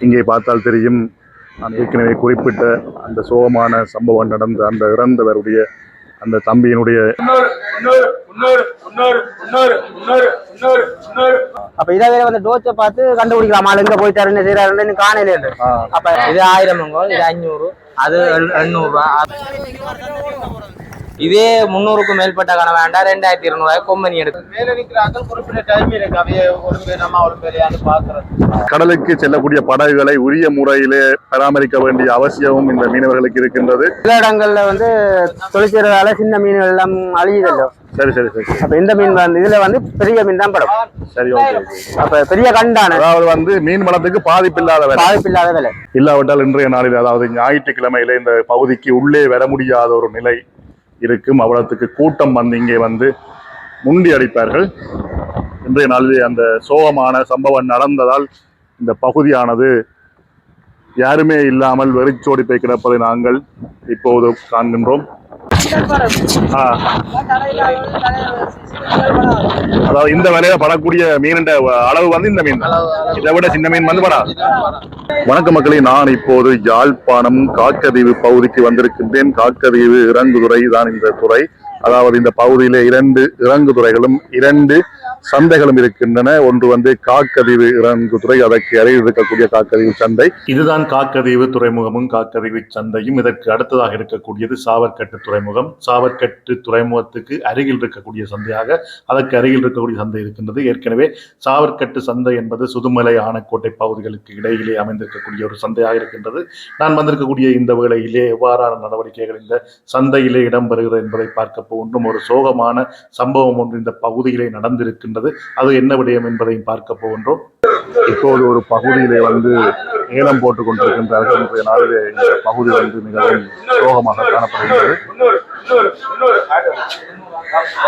இங்கே பார்த்தால் தெரியும் நான் ஏற்கனவே குறிப்பிட்ட அந்த சோகமான சம்பவம் நடந்த அந்த இறந்தவருடைய அந்த தம்பியினுடைய அப்ப இதை வேற வந்து டோச்சை பார்த்து கண்டுபிடிக்கலாம். ஆள் எங்க போயிட்டாரு என்ன செய்யறாருன்னு காணையில இருந்து அப்ப இது ஆயிரம் இது அஞ்சூறு அது எண்- எண்ணூறு ரூபா. இதே முந்நூறுக்கும் மேற்பட்ட கணக்கு வேண்டாம் ரெண்டாயிரத்தி இருநூறு கொம்பனி எடுத்து மேல நிக்கிறார்கள் குறிப்பிட்ட டைம் இருக்கு. அவைய ஒரு நம்ம ஒரு பேரையான்னு பாக்குறது கடலுக்கு செல்லக்கூடிய படகுகளை உரிய முறையிலே பராமரிக்க வேண்டிய அவசியமும் இந்த மீனவர்களுக்கு இருக்கின்றது. சில இடங்கள்ல வந்து தொழிற்சீரதால சின்ன மீன்கள் எல்லாம் அழியுதല്ലോ சரி சரி சரி அப்ப இந்த மீன் வந்து இதுல வந்து பெரிய மீன் தான் படும். சரி ஓகே அப்ப பெரிய கண்டான. அதாவது வந்து மீன் வளத்துக்கு பாதிப்பில்லாத வேலை. பாதிப்பு இல்லாத விலை. இல்லாவிட்டால் இன்றைய நாளில் அதாவது ஞாயிற்றுக்கிழமையில இந்த பகுதிக்கு உள்ளே வர முடியாத ஒரு நிலை. இருக்கும். அவ்வளோத்துக்கு கூட்டம் வந்து இங்கே வந்து முண்டி அடிப்பார்கள். இன்றைய நாளில் அந்த சோகமான சம்பவம் நடந்ததால் இந்த பகுதியானது யாருமே இல்லாமல் வெறிச்சோடி போய் கிடப்பதை நாங்கள் இப்போது காண்கின்றோம். அதாவது இந்த வேலையில படக்கூடிய மீனின் அளவு வந்து இந்த மீன் இதை விட சின்ன மீன் வந்து படா வணக்க மக்களே நான் இப்போது யாழ்ப்பாணம் காக்கதீவு பகுதிக்கு வந்திருக்கின்றேன். காக்கதீவு இறங்குதுறை தான் இந்த துறை. அதாவது இந்த பகுதியில இரண்டு இறங்குதுறைகளும் இரண்டு சந்தைகளும் இருக்கின்றன. ஒன்று வந்து காக்கதிவு இறங்கு துறை அதற்கு அருகில் இருக்கக்கூடிய காக்கதிவு சந்தை. இதுதான் காக்கதிவு துறைமுகமும் காக்கதிவு சந்தையும். இதற்கு அடுத்ததாக இருக்கக்கூடியது சாவர்கட்டு துறைமுகம். சாவர்கட்டு துறைமுகத்துக்கு அருகில் இருக்கக்கூடிய சந்தையாக அதற்கு அருகில் இருக்கக்கூடிய சந்தை இருக்கின்றது. ஏற்கனவே சாவர்கட்டு சந்தை என்பது சுதுமலை ஆனக்கோட்டை பகுதிகளுக்கு இடையிலே அமைந்திருக்கக்கூடிய ஒரு சந்தையாக இருக்கின்றது. நான் வந்திருக்கக்கூடிய இந்த வேளையிலே எவ்வாறான நடவடிக்கைகள் இந்த சந்தையிலே இடம்பெறுகிறது என்பதை பார்க்க போன்றும் ஒரு சோகமான சம்பவம் ஒன்று இந்த பகுதியிலே நடந்திருக்கின்றது. அது என்ன விடயம் என்பதையும் பார்க்க போகின்றோம். இப்போது ஒரு பகுதியிலே வந்து ஏலம் போட்டுக் கொண்டிருக்கின்றார்கள் இன்றைய நாளிலே இந்த பகுதி வந்து மிகவும் சோகமாக காணப்படுகின்றது.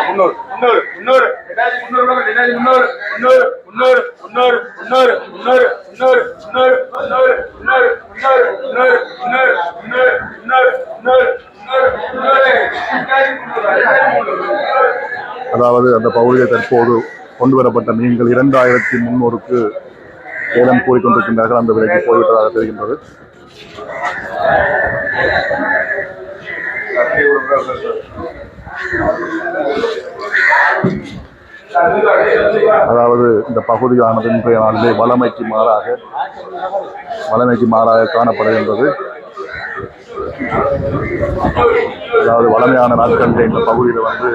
முன்னூறு முன்னூறு முன்னூறு ரெண்டாயிரத்தி முன்னூறு ரெண்டாயிரத்தி முன்னூறு முன்னூறு முன்னூறு முன்னூறு முன்னூறு முன்னூறு முன்னூறு முன்னூறு முன்னூறு முன்னூறு முன்னூறு முன்னூறு முன்னூறு முன்னூறு முன்னூறு முன்னூறு அதாவது அந்த பகுதியில் தற்போது கொண்டு வரப்பட்ட மீன்கள் இரண்டாயிரத்தி முன்னூறுக்கு ஏலம் கூறிக்கொண்டிருக்கின்றார்கள் அந்த விலைக்கு போய்விட்டதாக தெரிகின்றது அதாவது இந்த பகுதியானது இன்றைய நாளிலே வளமைக்கு மாறாக வளமைக்கு மாறாக காணப்படுகின்றது. அதாவது வளமையான நாட்களில் இந்த பகுதியில் வந்து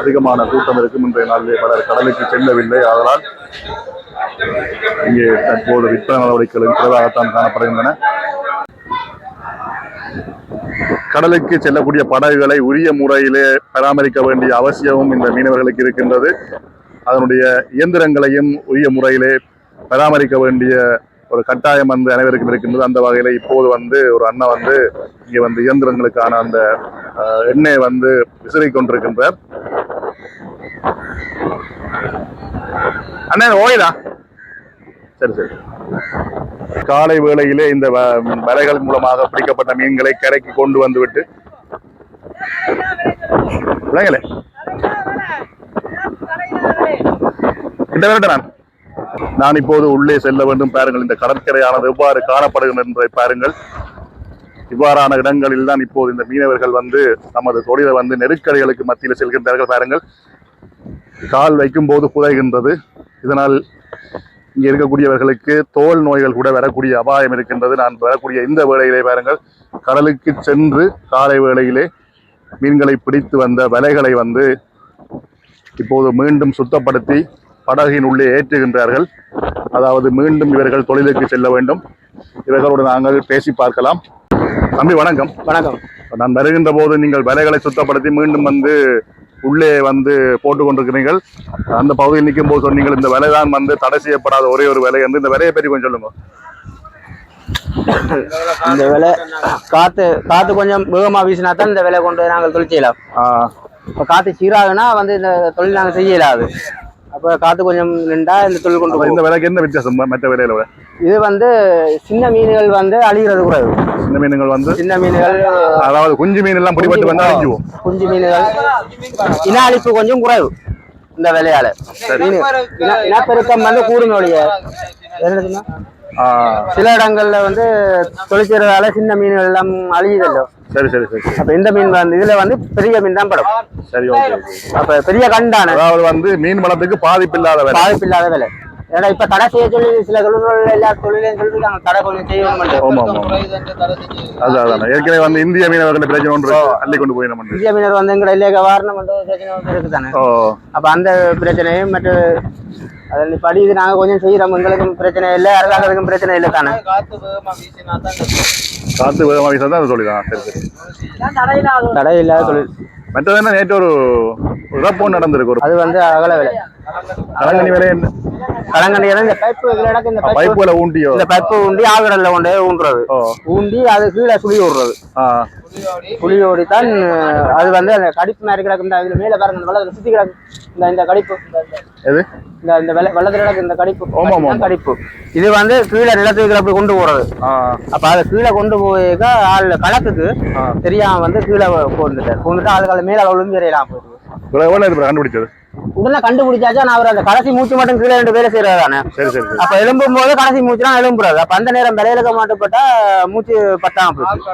அதிகமான கூட்டம் இருக்கும். இன்றைய நாளிலே பலர் கடலுக்கு செல்லவில்லை. அதனால் இங்கே தற்போது விற்பனை நடவடிக்கைகள் குறைவாகத்தான் காணப்படுகின்றன. கடலுக்கு செல்லக்கூடிய படகுகளை உரிய முறையிலே பராமரிக்க வேண்டிய அவசியமும் இந்த மீனவர்களுக்கு இருக்கின்றது. அதனுடைய இயந்திரங்களையும் உரிய முறையிலே பராமரிக்க வேண்டிய ஒரு கட்டாயம் வந்து அனைவருக்கும் இருக்கின்றது. அந்த வகையில் இப்போது வந்து ஒரு அண்ணன் வந்து இங்கே வந்து இயந்திரங்களுக்கான அந்த எண்ணெய் எண்ணெயை வந்து விசிறி கொண்டிருக்கின்றார். அண்ணன் ஓய்தா சரி சரி. காலை வேளையிலே இந்த வ- வலைகள் மூலமாக பிடிக்கப்பட்ட மீன்களை கரைக்கு கொண்டு வந்துவிட்டு விளங்கலே நான். நான் இப்போது உள்ளே செல்ல வேண்டும் பாருங்கள். இந்த கடற்கரையானது எவ்வாறு காணப்படுகிறது என்பதை பாருங்கள். இவ்வாறான இடங்களில் தான் இப்போது இந்த மீனவர்கள் வந்து நமது தொழிலை வந்து நெருக்கடிகளுக்கு மத்தியில் செல்கின்றார்கள் பாருங்கள். கால் வைக்கும் போது புதைகின்றது. இதனால் இங்கே இருக்கக்கூடியவர்களுக்கு தோல் நோய்கள் கூட வரக்கூடிய அபாயம் இருக்கின்றது. நான் வரக்கூடிய இந்த வேளையிலே பாருங்கள் கடலுக்கு சென்று காலை வேளையிலே மீன்களை பிடித்து வந்த வலைகளை வந்து இப்போது மீண்டும் சுத்தப்படுத்தி படகின் உள்ளே ஏற்றுகின்றார்கள். அதாவது மீண்டும் இவர்கள் தொழிலுக்கு செல்ல வேண்டும். இவர்களோடு நாங்கள் பேசி பார்க்கலாம். தம்பி வணக்கம். வணக்கம். நான் வருகின்ற போது நீங்கள் வலைகளை சுத்தப்படுத்தி மீண்டும் வந்து உள்ளே வந்து போட்டு கொண்டிருக்கிறீர்கள் அந்த பகுதியில் நிற்கும் போது சொன்னீங்கள் இந்த விலை தான் வந்து தடை செய்யப்படாத ஒரே ஒரு விலை என்று. இந்த விலையை பற்றி கொஞ்சம் சொல்லுங்க. இந்த விலை காத்து காத்து கொஞ்சம் வேகமா வீசினா தான் இந்த விலை கொண்டு நாங்கள் தொழில் செய்யலாம். இப்போ காத்து சீராகுனா வந்து இந்த தொழில் நாங்கள் செய்ய இயலாது அப்போ காத்து கொஞ்சம் நின்றா இந்த தொழில் கொண்டு இந்த விலைக்கு என்ன வித்தியாசம்? மற்ற விலையில விட இது வந்து சின்ன மீன்கள் வந்து அழிகிறது குறைவு சின்ன மீன்கள் வந்து? சின்ன மீன்கள் அதாவது குஞ்சு மீன் எல்லாம் பிடிபட்டு வந்தா அழிஞ்சுவோம். குஞ்சு மீன்கள். இன அழிப்பு கொஞ்சம் குறைவு இந்த விலையால. இனப்பெருக்கம் வந்து கூடும் ஒழிய. என்னதுன்னா ஆ, சில இடங்கள்ல வந்து தொழிற்சீரதால சின்ன மீன்கள் எல்லாம் அழியுதല്ലോ சரி சரி சரி. அப்ப இந்த மீன் வந்து இதுல வந்து பெரிய மீன் தான் படும். சரி ஓகே அப்ப பெரிய கண்டான அதாவது வந்து மீன் வளத்துக்கு பாதிப்பு இல்லாத வேலை. பாதிப்பு இல்லாத விலை. ஏன்னா இப்ப தடை செய்ய சொல்லி சில தொழில்கள் எல்லா தொழிலையும் சொல்லிருக்காங்க. தடை கொஞ்சம் செய்யணும் அதான் அதான் ஏற்கனவே வந்து இந்திய மீனவர்கள் பிரச்சனை ஒன்று இருக்கு. அள்ளி கொண்டு போய் நம்ம இந்திய மீனர் வந்து எங்களை இல்லையா வாரணம் பிரச்சனை வந்து இருக்குதானே ஓ. அப்ப அந்த பிரச்சனையும் மற்ற அதில் படி இது நாங்க கொஞ்சம் செய்யறோம். எங்களுக்கும் பிரச்சனை இல்லை அரசாங்கத்துக்கும் பிரச்சனை இல்லை தானே? காத்து வேகமாக வீசா தான் சொல்லிதான் சரி சரி. தடை இல்லாத தொழில். மற்றது என்ன நேற்று ஒரு இறப்பு நடந்திருக்கு ஒரு அது வந்து அகல விலை கலங்கனி வேலை என்ன? கலங்கண்டி இந்த பைப்பு இதுல இந்த பைப்பு பைப்புல ஊண்டியோ? இந்த பைப்பு ஊண்டி ஆழ்கடல்ல கொண்டு ஓ. ஊண்டி அது கீழே சுழி விடுறது. சுழி ஓடித்தான் அது வந்து அந்த கடிப்பு மாதிரி கிடக்கு. இந்த இதுல மேல பாருங்க இந்த வெள்ளத்துல சுத்தி கிடக்கு. இந்த இந்த கடிப்பு. எது? இந்த இந்த வெள்ள வெள்ளத்துல கிடக்கு இந்த கடிப்பு. கடிப்பு. இது வந்து கீழே நிலத்துக்கு அப்படி கொண்டு போறது. அப்ப அதை கீழே கொண்டு போயிருக்க ஆள் கணக்குக்கு. தெரியாம வந்து கீழே கொண்டுட்டார். கொண்டுட்டு ஆளுக்கால மேல விழுந்து எறியலாம் போயிருக்கு எவ்வளவு கண்டுபிடிச்சது? உடனே கண்டுபிடிச்சாச்சா நான் அவர் அந்த கடைசி மூச்சு மட்டும் கீழே ரெண்டு பேரை செய்யறது தானே. சரி சரி சரி. அப்ப எழும்பும் போது கடைசி மூச்சுலாம் எழும்புறாது அப்ப அந்த நேரம் விலையிலக்க மாட்டுப்பட்டா மூச்சு பத்தாம போயிடுச்சு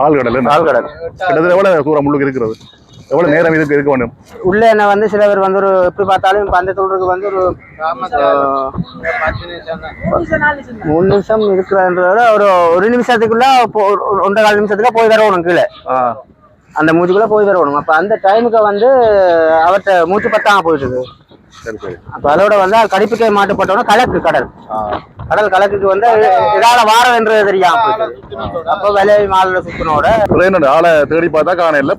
ஆழ்கடல் என்ன? ஆழ்கடல். கிட்டத்தட்ட எவ்வளவு தூரம் முள்ளுக்கு இருக்கிறது? எவ்வளவு நேரம் இதுக்கு இருக்க வேண்டும்? உள்ள என்ன வந்து சில பேர் வந்து ஒரு எப்படி பார்த்தாலும் இப்ப அந்த தொழிலுக்கு வந்து ஒரு ஆஹ், மூணு நிமிஷம் இருக்கிறன்றத விட ஒரு ஒரு நிமிஷத்துக்குள்ள போ- ஒரு ஒன்றரை கால் நிமிஷத்துல போய் வரணும் கீழே. அந்த மூச்சுக்குள்ள போய் வரணும் அப்ப அந்த டைமுக்கு வந்து அவர்கிட்ட மூச்சு பத்தாம சரி அப்ப அதோட வந்து கடிப்புக்கே மாட்டுப்பட்டோன்னா கலக்கு கடல். கடல் கலக்குக்கு வந்து இதால வாரம் என்றது தெரியாம அப்ப விலை மாலில் சுத்தினோட ஆளை தேடி பார்த்தா காண இல்ல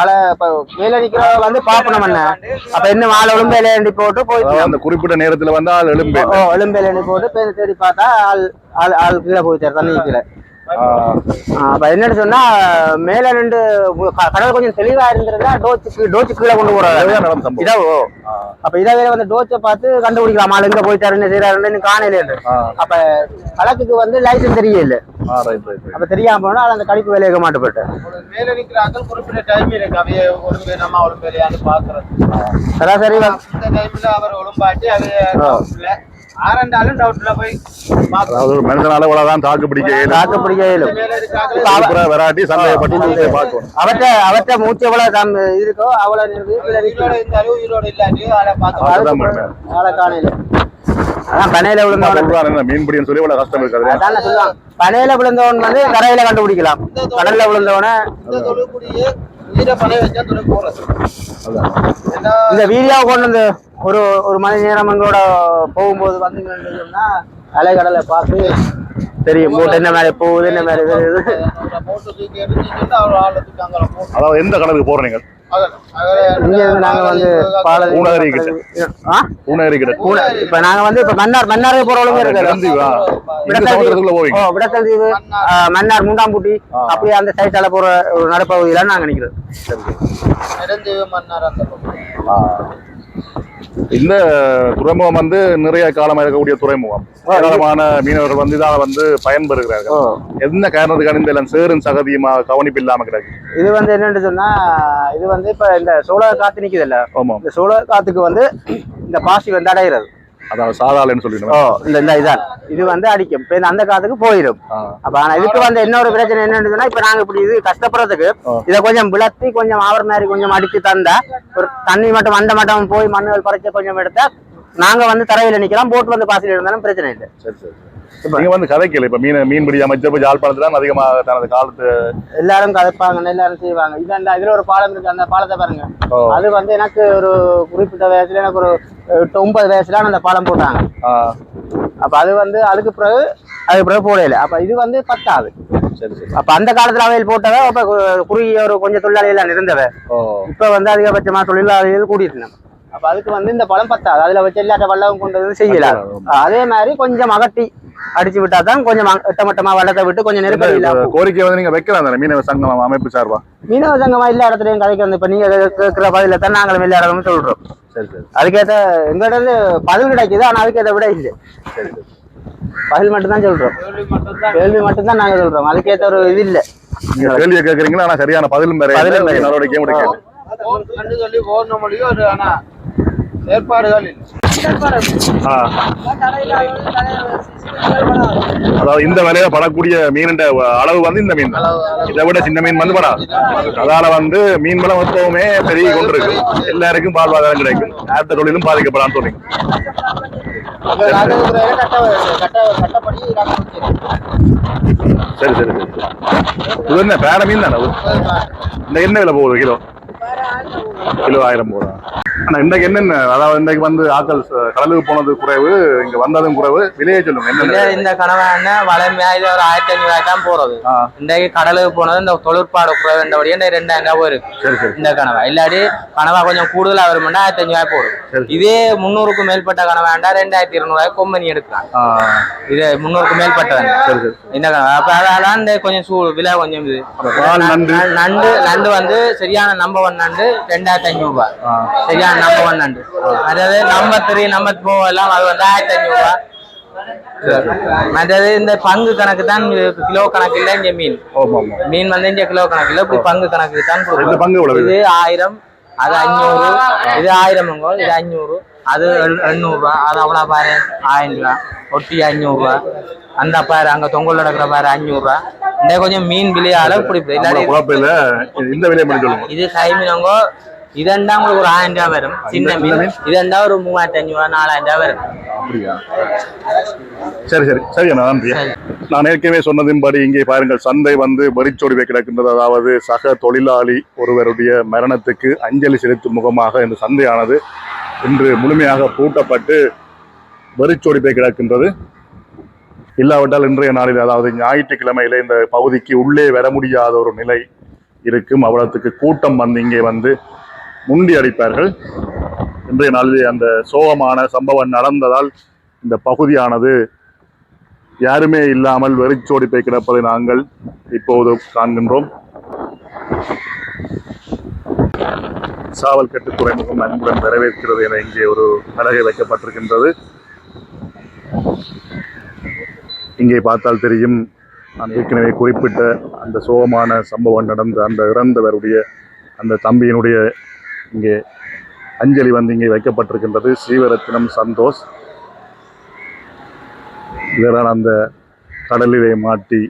ஆளை இப்ப மேல நிக்கிறவங்க வந்து பாப்பணும் என்ன? அப்ப என்ன ஆள் எலும்பேல எண்டி போட்டு போயிட்டு அதாவது அந்த குறிப்பிட்ட நேரத்துல வந்து ஆள் எழும்பு. ஓ எலும்பேல எண்ணி போட்டு பேர் தேடி பார்த்தா ஆள் ஆள் ஆள் கீழே போயிட்டார் தண்ணி கீழே. என்னன்னு சொன்னா மேல ரெண்டு க- கடல் கொஞ்சம் தெளிவா இருந்திருந்தா டோச்சு டோச்சு கீழே கொண்டு போறாரு இதுதான் நடந்த சம்பவம். இதோ ஆ, அப்ப இதை வேற வந்து டோச்சை பார்த்து கண்டுபிடிக்கலாம். ஆள் எங்க போயிட்டாரு என்ன செய்யறாருன்னு காணையில ஆ, அப்ப கணக்குக்கு வந்து லைசன்ஸ் தெரியல. அப்ப தெரியாம போனா அந்த கடிப்பு வேலையை மாட்டுப்பட்டு. மேல நிக்கிறாங்க குறிப்பிட்ட டைம் இருக்கு. அவைய ஒழுங்கு நம்ம ஒழுங்கு பாக்குறது சராசரி டைம்ல அவர் ஒழும்பாட்டி அவைய அதாவது இவ்வளவுதான் தாக்கு பிடிக்க இயலும். தாக்கு பிடிக்க இயலும். வெராட்டி சந்தேகப்பட்டு நீங்க பார்க்கணும். அவற்ற அவற்ற மூச்சு எவ்வளவு இருக்கோ அவ்வளவு. ஆளை காணையில அதான் பனையில விழுந்தவன் சொல்றாரு என்ன, மீன் பிடின்னு சொல்லி இவ்வளவு கஷ்டம் இருக்காது பனையில விழுந்தவன் வந்து கரையில கண்டுபிடிக்கலாம். கடல்ல விழுந்தவன இந்த வச்சா இந்த வீடியோ கொண்டு வந்து ஒரு ஒரு மணி நேரம் எங்களோட போகும்போது வந்தீங்கன்னா அலைக்கடலை பார்த்து தெரியும். போட்டு என்ன மாதிரி போகுது என்ன மாதிரி அதாவது எந்த கடலுக்கு போறோம் நீங்கள்? இங்க இருந்து நாங்க வந்து ஊனகரி கிட்ட. ஆ? பூனகிரி கிட்ட. ஊன- இப்ப நாங்க வந்து இப்ப மன்னார் மன்னாருக்கு போறவங்க இருக்கு கிடந்து வா. இந்த விடத்தல் சமுத்திரத்துக்குள்ள தீவு. மன்னார் மூண்டாம்பூட்டி. அப்படியே அந்த சைட்டால போற ஒரு நடுப்பகுதியில நாங்க நிக்கிறோம். இந்த துறைமுகம் வந்து நிறைய காலமா இருக்கக்கூடிய துறைமுகம். ஏராளமான மீனவர்கள் வந்து இதால வந்து பயன்பெறுகிறார்கள். என்ன காரணத்துக்கான இந்த சேரும் சகதியுமா கவனிப்பு இல்லாம கிடக்கு? இது வந்து என்னன்னு சொன்னா இது வந்து இப்ப இந்த சோழ காத்து நிக்குதுல்ல ஆமா இந்த சோழ காத்துக்கு வந்து இந்த பாசி வந்து அடைகிறது. அதாவது சாதாளன்னு சொல்லிடுவேன் ஓ இந்த இந்த இதான். இது வந்து அடிக்கும். இப்ப அந்த காத்துக்கு போயிடும். அப்ப ஆனா இதுக்கு வந்து இன்னொரு பிரச்சனை என்னன்னு இப்ப நாங்க இப்படி இது கஷ்டப்படுறதுக்கு. இதை கொஞ்சம் விளத்தி கொஞ்சம் ஆவர் மாதிரி கொஞ்சம் அடிச்சு தந்தா ஒரு தண்ணி மட்டும் மண்ட மட்டும் போய் மண்ணுகள் பறிச்சு கொஞ்சம் எடுத்தா நாங்க வந்து தரையில நிக்கலாம் போட்டு வந்து பாசில இருந்தாலும் பிரச்சனை இல்லை. சரி சரி. நீங்க வந்து கதைக்கல இப்ப மீன் மீன்பிடி அமைச்சர் யாழ்ப்பாணத்துல தான் அதிகமாக தனது காலத்து எல்லாரும் கதைப்பாங்க எல்லாரும் செய்வாங்க. இது அந்த இதுல ஒரு பாலம் இருக்கு அந்த பாலத்தை பாருங்க. அது வந்து எனக்கு ஒரு குறிப்பிட்ட வயசுல எனக்கு ஒரு எட்டு ஒன்பது வயசுல அந்த பாலம் போட்டாங்க. அப்ப அது வந்து அதுக்கு பிறகு அதுக்கு பிறகு போடல அப்ப இது வந்து பத்தாது சரி சரி. அப்ப அந்த காலத்துல அவையில் போட்டவ அப்ப குறுகிய ஒரு கொஞ்சம் தொழிலாளிகள் இருந்தவ இப்ப வந்து அதிகபட்சமா தொழிலாளிகள் கூட்டிட்டு அப்ப அதுக்கு வந்து இந்த பழம் பத்தாது அதுல வச்சு எல்லாட்ட வள்ளம் கொண்டு வந்து செய்யலாம் அதே மாதிரி கொஞ்சம் அகட்டி அடிச்சு விட்டா தான் கொஞ்சம் எட்டமட்டமா வள்ளத்தை விட்டு கொஞ்சம் நெருக்கடி இல்லாம கோரிக்கை வந்து நீங்க வைக்கலாம் மீனவ சங்கம் அமைப்பு சார்பா மீனவ சங்கமா எல்லா இடத்துலயும் கதைக்கு வந்து இப்ப நீங்க கேட்கிற பதில தான் நாங்களும் எல்லா இடமும் சொல்றோம் சரி சரி அதுக்கேத்த எங்கிட்ட இருந்து பதில் கிடைக்குது ஆனா அதுக்கேத்த விட இல்லை பதில் மட்டும் தான் சொல்றோம் கேள்வி மட்டும்தான் கேள்வி மட்டும் தான் நாங்க சொல்றோம் அதுக்கேத்த ஒரு இது இல்ல நீங்க கேள்வியை கேக்குறீங்களா ஆனா சரியான பதிலும் வேற பதிலும். நடவடிக்கையும் எடுக்கல ஏற்பாடுகள். அதாவது இந்த விலையில படக்கூடிய மீனின் அளவு வந்து இந்த மீன். இதை விட சின்ன மீன் வந்து படா அதால வந்து மீன் வளம் எப்பவுமே பெருகி கொண்டிருக்கு. எல்லாருக்கும் வாழ்வாதாரம் கிடைக்கும். ஆத்த தொழிலும் பாதிக்கப்படான்னு சொன்னீங்க. சரி சரி சரி இது என்ன பேர மீன் தானே? இந்த என்ன விலை போகுது கிலோ? கிலோ ஆயிரம் போதா ஆனா இன்றைக்கு என்னென்ன அதாவது இன்றைக்கு வந்து ஆக்கள் கடலுக்கு போனது குறைவு இங்க வந்ததும் குறைவு விலையே சொல்லுங்க என்னென்ன இந்த கனவா என்ன வளமையா இது ஒரு ஆயிரத்தி ஐநூறு தான் போறது. ஆ. இன்றைக்கு கடலுக்கு போனது இந்த தொழிற்பாடு குறைவேண்டபடியே இந்த ரெண்டாயிரம் ரூபாய் இருக்கு சரி சரி இந்த கனவா. இல்லாட்டி கனவா கொஞ்சம் கூடுதலா வரும்னா ஆயிரத்தி அஞ்சு ரூபாய் போடும். இதே முந்நூறுக்கும் மேற்பட்ட கனவாண்டா ரெண்டாயிரத்தி இருநூறு ரூபாய் கொம்பனி எடுக்கலாம். இது முந்நூறுக்கு மேற்பட்டவன் சரி சரி. இந்த கனவா. அப்ப அதால இந்த கொஞ்சம் சூ விலை கொஞ்சம் இது. நண்டு. நண்டு வந்து சரியான நம்பர் ஒன் நண்டு ரெண்டாயிரத்தி ஐநூறு ரூபாய். ஆ. சரியான நம்பர் ஒன் நண்டு அதாவது நம்பர் த்ரீ நம்பர் ஃபோர் எல்லாம் அது வந்து ஆயிரத்தி ஐநூறு ரூபாய் மற்றது இந்த பங்கு கணக்கு தான் கிலோ கணக்கு இல்ல இங்க மீன். மீன் வந்து இங்க கிலோ கணக்கு இல்ல இப்படி பங்கு கணக்கு தான் கொடுக்கும். இது ஆயிரம் அது அஞ்சூறு இது ஆயிரம் இது அஞ்சூறு அது எண்- எண்ணூறு ரூபா. அது அவ்வளவு பாரு ஆயிரம் ரூபா. ஒட்டி அஞ்சூறு ரூபா. அந்த பாரு அங்க தொங்கல் நடக்கிற பாரு அஞ்சூறு ரூபா. இந்த கொஞ்சம் மீன் விலையால இல்லாட்டி இல்ல. இந்த சொல்லுங்க. இது கை மீனவங்க இதண்டா உங்களுக்கு ஒரு ஆயிரம் ரூபாய் வரும் சின்ன மீன் இதண்டா ஒரு மூவாயிரத்தி அஞ்சு ரூபா நாலாயிரம் ரூபாய் வரும் அப்படியா சரி சரி சரி அண்ணா நன்றி. நான் ஏற்கனவே சொன்னதின்படி இங்கே பாருங்கள் சந்தை வந்து வெறிச்சொடிவை கிடக்கின்றது அதாவது சக தொழிலாளி ஒருவருடைய மரணத்துக்கு அஞ்சலி செலுத்தும் முகமாக இந்த சந்தையானது இன்று முழுமையாக பூட்டப்பட்டு வெறிச்சொடிப்பை கிடக்கின்றது இல்லாவிட்டால் இன்றைய நாளில் அதாவது ஞாயிற்றுக்கிழமையில இந்த பகுதிக்கு உள்ளே வர முடியாத ஒரு நிலை இருக்கும் அவ்வளவுக்கு கூட்டம் வந்து இங்கே வந்து முண்டி அடிப்பார்கள். இன்றைய நாளில் அந்த சோகமான சம்பவம் நடந்ததால் இந்த பகுதியானது யாருமே இல்லாமல் வெறிச்சோடிப்பை கிடப்பதை நாங்கள் இப்போது காண்கின்றோம். சாவல்கட்டு துறைமுகம் அன்புடன் வரவேற்கிறது என இங்கே ஒரு பலகை வைக்கப்பட்டிருக்கின்றது. இங்கே பார்த்தால் தெரியும் நான் ஏற்கனவே குறிப்பிட்ட அந்த சோகமான சம்பவம் நடந்த அந்த இறந்தவருடைய அந்த தம்பியினுடைய இங்கே அஞ்சலி வந்து இங்கே வைக்கப்பட்டிருக்கின்றது. ஸ்ரீவரத்தினம் சந்தோஷ். இவர்தான் அந்த கடலிலே மாட்டி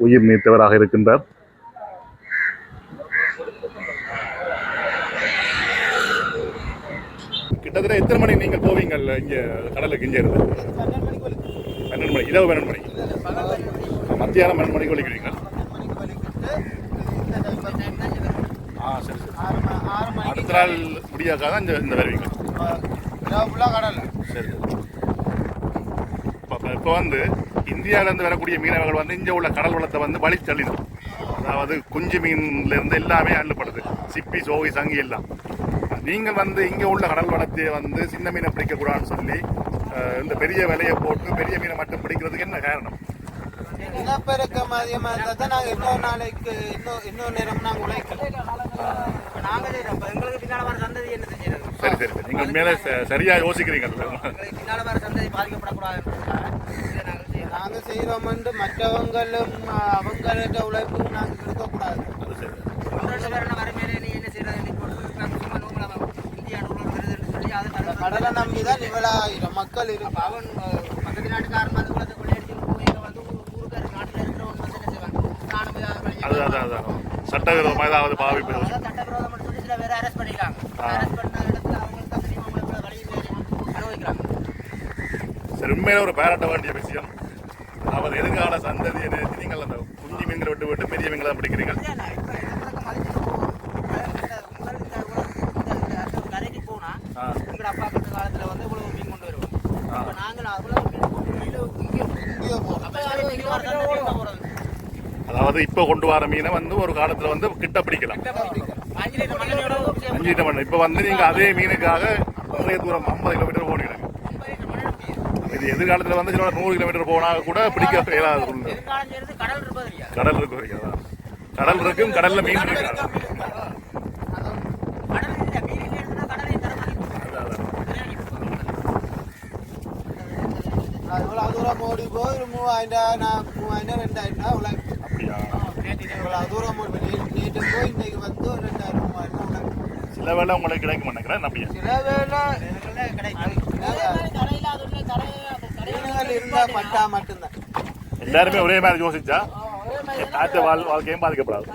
உயிர் நீத்தவராக இருக்கின்றார். கிட்டத்தட்ட எத்தனை மணி நீங்கள் போவீங்கள் இங்கே கடலுக்கு இங்கே இருந்து? பன்னெண்டு மணி இரவு பன்னெண்டு மணி மத்தியானம் பன்னெண்டு மணிக்கு ஒழிக்கிறீங்களா சரி சரி அடுத்த நாள் முடியாக்காதான் இந்த இந்த வருவீங்க ஃபுல்லாக கடல் சரி. இப்போ இப்போ வந்து இந்தியாவிலேருந்து வரக்கூடிய மீனவர்கள் வந்து இங்கே உள்ள கடல் வளத்தை வந்து வழி தள்ளிடும் அதாவது குஞ்சு மீன்லேருந்து எல்லாமே அள்ளுப்படுது சிப்பி சோகை சங்கி எல்லாம். நீங்கள் வந்து இங்கே உள்ள கடல் வளத்தை வந்து சின்ன மீனை பிடிக்கக்கூடாதுன்னு சொல்லி இந்த பெரிய விலையை போட்டு பெரிய மீனை மட்டும் பிடிக்கிறதுக்கு என்ன காரணம்? இனப்பெருக்கம் அதிகமாக இருந்தால் தான் நாங்கள் இன்னொரு நாளைக்கு இன்னும் இன்னொரு நேரம் நாங்கள் உழைக்கலாம் இப்போ நாங்கள் எங்களுக்கு பின்னால் வர சந்ததி என்ன செஞ்சிருக்கோம் சரி சரி சரி. நீங்கள் மேலே சரியாக யோசிக்கிறீங்கல்ல? பின்னால் வர சந்ததி பாதிக்கப்படக்கூடாது. நாங்கள் செய்கிறோம்னு மற்றவங்களும் அவங்கள்ட்ட உழைப்பும் நாங்கள் இருக்கக்கூடாது அது சரி. அந்த கடலை நம்பி தான் இவ்வளோ மக்கள் இருக்கு. அவன் பக்கத்து நாட்டுக்காரன் வந்து குளத்தை கொள்ளையடிச்சு போய் இங்க வந்து ஊரு- ஊருக்காரு நாட்டில் இருக்கிறவன் வந்து என்ன செய்வான் நானும் போய் அதை அதான் அதான் சட்டவிரோதமாக ஏதாவது பாவிப்பு அதான் சட்டவிரோதம் சொல்லி சில பேரை அரெஸ்ட் பண்ணிருக்காங்க அரெஸ்ட் பண்ண இடத்துல அவங்களுக்கு தான் தெரியும் அவங்களை வழி அனுபவிக்கிறாங்க. சரி உண்மையில ஒரு பாராட்ட வேண்டிய விஷயம். அவர் எதிர்கால சந்ததியை நினைத்து நீங்கள் அந்த குஞ்சு மீன்களை விட்டு விட்டு பெரிய மீன்களை தான் பிடிக்கிறீங்க கரைக்கு போனா ஆ. எங்க அப்பா கட்ட காலத்துல வந்து இவ்வளவு மீன் கொண்டு வருவோம் அப்ப நாங்கள் அவ்வளவு மீன் இங்கே இங்கே போறோம் அப்ப எங்களுக்கு இங்க வர சந்ததி எங்க போறது அதாவது இப்போ கொண்டு வர மீனை வந்து ஒரு காலத்துல வந்து கிட்ட பிடிக்கலாம். அஞ்சு லிட்டர் மண் இப்போ வந்து நீங்க அதே மீனுக்காக நிறைய தூரம் ஐம்பது கிலோமீட்டர் போனீங்க இது எதிர்காலத்துல வந்து சில நூறு கிலோமீட்டர் போனா கூட பிடிக்க இயலாது கடல் கடல் இருக்கு வரைக்கும் கடல் இருக்கும் கடல்ல மீன் இருக்கு கடல் தூரம் போய் மூவாயிரம் நான் மூவாயிரம் ரெண்டாயிரம் உலக இவ்வளோ தூரம் நேற்று போய் வந்து ஒரு ரெண்டாயிரம் மூவாயிரம் சில வேலை உங்களுக்கு கிடைக்க மாட்டேங்கிறேன் நம்பியா? சில வேளை கிடைக்கும் பட்டா மட்டும்தான் எல்லாருமே ஒரே மாதிரி யோசிச்சா நாட்டு வாழ் வாழ்க்கையும் பாதிக்கப்படாது.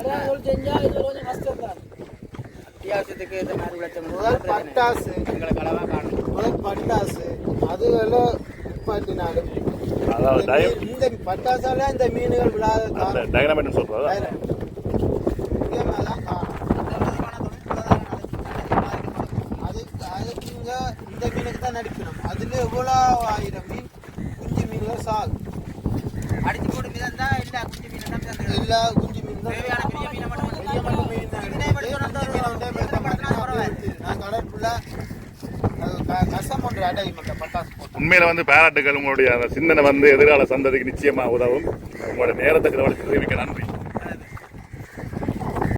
அத்தியாவசியத்துக்கு ஏற்ற மாதிரி விளைச்சல் முதல் பட்டாசு எங்களுக்கு அளவாக காணும். முதல் பட்டாசு அதுகளை நிப்பாட்டினாலும் அதாவது இந்த மீன்- பட்டாசால இந்த மீன்கள் விழாத அந்த காரணம். டைனமைட் சொல்றது இந்த மீனுக்கு தான் நடிக்கணும். அதுல எவ்வளோ ஆயிரம் மீன்? குஞ்சு மீன்கள் சாகும் அடிச்சு போட்டு மீதம் தான் இல்லை குஞ்சு மீன் தான் எல்லா குஞ்சு மீன் தான். பெரிய மீனை மட்டும் பெரிய மட்டும் மீன் மீனை ஃபுல்லா கஷ்டம் ஒன்று மக்கள் பட்டாசு. போட்டு உண்மையில வந்து பாராட்டுகள் உங்களுடைய அந்த சிந்தனை வந்து எதிர்கால சந்ததிக்கு நிச்சயமா உதவும். உங்களோட நேரத்தை செலவழித்து தெரிவிக்க நன்றி.